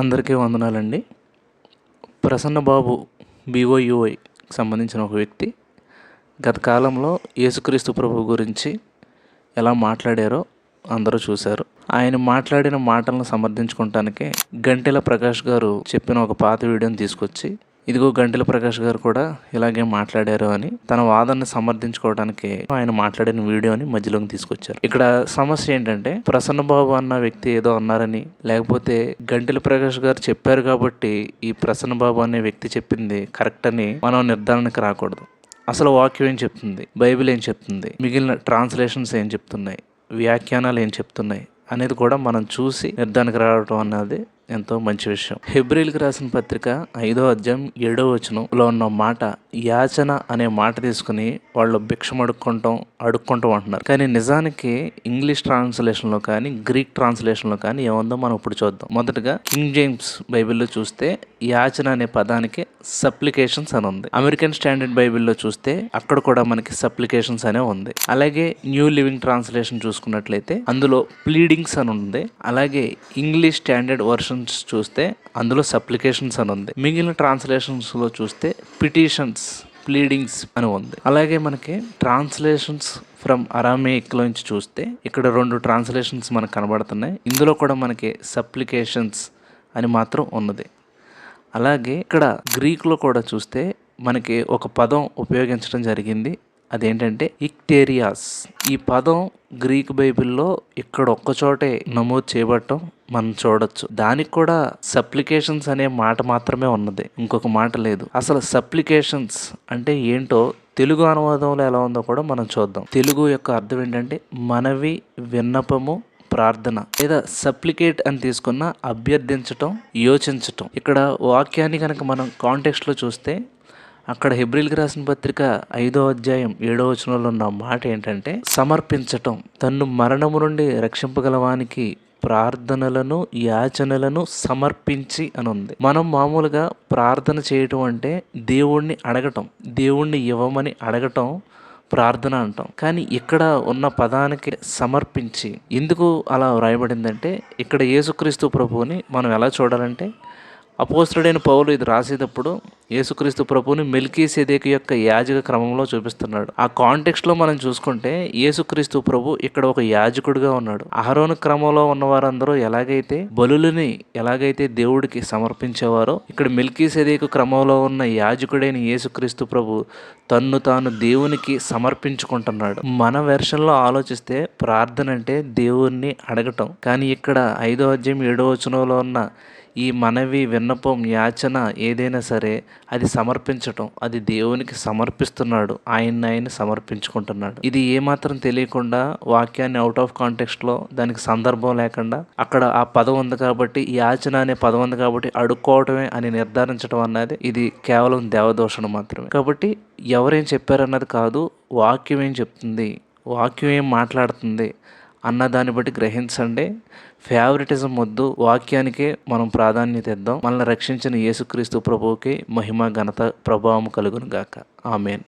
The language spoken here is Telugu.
అందరికీ వందనాలండి. ప్రసన్నబాబు బీఓయుఐ సంబంధించిన ఒక వ్యక్తి. గత కాలంలో యేసుక్రీస్తు ప్రభు గురించి ఎలా మాట్లాడారో అందరూ చూశారు. ఆయన మాట్లాడిన మాటలను సమర్థించుకోవటానికి గంటెల ప్రకాష్ గారు చెప్పిన ఒక పాత వీడియోని తీసుకొచ్చి ఇదిగో గంటల ప్రకాష్ గారు కూడా ఇలాగే మాట్లాడారు అని తన వాదనని సమర్థించుకోవడానికి ఆయన మాట్లాడిన వీడియోని మధ్యలోకి తీసుకొచ్చారు. ఇక్కడ సమస్య ఏంటంటే ప్రసన్న బాబు అన్న వ్యక్తి ఏదో అన్నారని లేకపోతే గంటల ప్రకాష్ గారు చెప్పారు కాబట్టి ఈ ప్రసన్న బాబు అనే వ్యక్తి చెప్పింది కరెక్ట్ అని మనం నిర్ధారణకు రాకూడదు. అసలు వాక్యం ఏం చెప్తుంది? బైబిల్ ఏం చెప్తుంది? మిగిలిన ట్రాన్స్లేషన్స్ ఏం చెప్తున్నాయి? వ్యాఖ్యానాలు ఏం చెప్తున్నాయి? అనేది కూడా మనం చూసి నిర్ధారణకు రావడం అన్నది ఎంతో మంచి విషయం. హెబ్రిల్కి రాసిన పత్రిక ఐదో అధ్యాయం ఏడో వచనంలో ఉన్న మాట యాచన అనే మాట తీసుకుని వాళ్ళు భిక్షం అడుక్కుంటాం అడుక్కుంటాం అంటున్నారు. కానీ నిజానికి ఇంగ్లీష్ ట్రాన్స్లేషన్లో కానీ గ్రీక్ ట్రాన్స్లేషన్లో కానీ ఏముందో మనం ఇప్పుడు చూద్దాం. మొదటగా కింగ్ జేమ్స్ బైబిల్లో చూస్తే యాచన అనే పదానికి సప్లికేషన్స్ అని ఉంది. అమెరికన్ స్టాండర్డ్ బైబిల్లో చూస్తే అక్కడ కూడా మనకి సప్లికేషన్స్ అనే ఉంది. అలాగే న్యూ లివింగ్ ట్రాన్స్లేషన్ చూసుకున్నట్లయితే అందులో ప్లీడింగ్స్ అని ఉంది. అలాగే ఇంగ్లీష్ స్టాండర్డ్ వర్షన్స్ చూస్తే అందులో సప్లికేషన్స్ అని ఉంది. మిగిలిన ట్రాన్స్లేషన్స్లో చూస్తే పిటిషన్స్ ప్లీడింగ్స్ అని ఉంది. అలాగే మనకి ట్రాన్స్లేషన్స్ ఫ్రమ్ అరామేక్లో నుంచి చూస్తే ఇక్కడ రెండు ట్రాన్స్లేషన్స్ మనకు కనబడుతున్నాయి. ఇందులో కూడా మనకి సప్లికేషన్స్ అని మాత్రం ఉన్నది. అలాగే ఇక్కడ గ్రీక్లో కూడా చూస్తే మనకి ఒక పదం ఉపయోగించడం జరిగింది. అదేంటంటే ఇక్టేరియాస్. ఈ పదం గ్రీక్ బైబిల్లో ఇక్కడ ఒక్కచోటే నమోదు చేయబడటం మనం చూడొచ్చు. దానికి కూడా సప్లికేషన్స్ అనే మాట మాత్రమే ఉన్నది. ఇంకొక మాట లేదు. అసలు సప్లికేషన్స్ అంటే ఏంటో తెలుగు అనువాదంలో ఎలా ఉందో కూడా మనం చూద్దాం. తెలుగు యొక్క అర్థం ఏంటంటే మనవి విన్నపము ప్రార్థన. లేదా సప్లికేట్ అని తీసుకున్న అభ్యర్థించటం యోచించటం. ఇక్కడ వాక్యాన్ని కనుక మనం కాంటెక్స్ట్లో చూస్తే అక్కడ హెబ్రిల్కి రాసిన పత్రిక ఐదో అధ్యాయం ఏడో వచనంలో ఉన్న మాట ఏంటంటే సమర్పించటం తన్ను మరణము నుండి రక్షింపగలవానికి ప్రార్థనలను యాచనలను సమర్పించి అని ఉంది. మనం మామూలుగా ప్రార్థన చేయటం అంటే దేవుణ్ణి అడగటం దేవుణ్ణి ఇవ్వమని అడగటం ప్రార్థన అంటాం. కానీ ఇక్కడ ఉన్న పదానికి సమర్పించి ఎందుకు అలా వ్రాయబడిందంటే ఇక్కడ యేసుక్రీస్తు ప్రభువుని మనం ఎలా చూడాలంటే అపోస్తుడైన పౌలు ఇది రాసేటప్పుడు యేసుక్రీస్తు ప్రభుని మెల్కీ సెదేకి యొక్క యాజక క్రమంలో చూపిస్తున్నాడు. ఆ కాంటెక్స్ట్లో మనం చూసుకుంటే యేసుక్రీస్తు ప్రభు ఇక్కడ ఒక యాజకుడిగా ఉన్నాడు. అహరోను క్రమంలో ఉన్న వారందరూ ఎలాగైతే బలులని ఎలాగైతే దేవుడికి సమర్పించేవారో ఇక్కడ మెల్కీ సెదేకు క్రమంలో ఉన్న యాజకుడైన యేసుక్రీస్తు ప్రభు తన్ను తాను దేవునికి సమర్పించుకుంటున్నాడు. మన వెర్షన్లో ఆలోచిస్తే ప్రార్థన అంటే దేవుణ్ణి అడగటం. కానీ ఇక్కడ ఐదో అధ్యాయం ఏడో వచనంలో ఉన్న ఈ మనవి విన్నపం యాచన ఏదైనా సరే అది సమర్పించటం అది దేవునికి సమర్పిస్తున్నాడు ఆయన్ని ఆయన సమర్పించుకుంటున్నాడు. ఇది ఏమాత్రం తెలియకుండా వాక్యాన్ని అవుట్ ఆఫ్ కాంటెక్స్ట్లో దానికి సందర్భం లేకుండా అక్కడ ఆ పదం ఉంది కాబట్టి యాచన అనే పదం ఉంది కాబట్టి అడుక్కోవటమే అని నిర్ధారించడం అన్నది ఇది కేవలం దేవదోషణ మాత్రమే. కాబట్టి ఎవరేం చెప్పారన్నది కాదు వాక్యం ఏం చెప్తుంది వాక్యం ఏం మాట్లాడుతుంది అన్న దాన్ని బట్టి గ్రహించండి. ఫేవరెటిజం వద్దు. వాక్యానికే మనం ప్రాధాన్యత ఇద్దాం. మనల్ని రక్షించిన యేసుక్రీస్తు ప్రభువుకి మహిమ ఘనత ప్రభావం కలుగును గాక. ఆమెన్.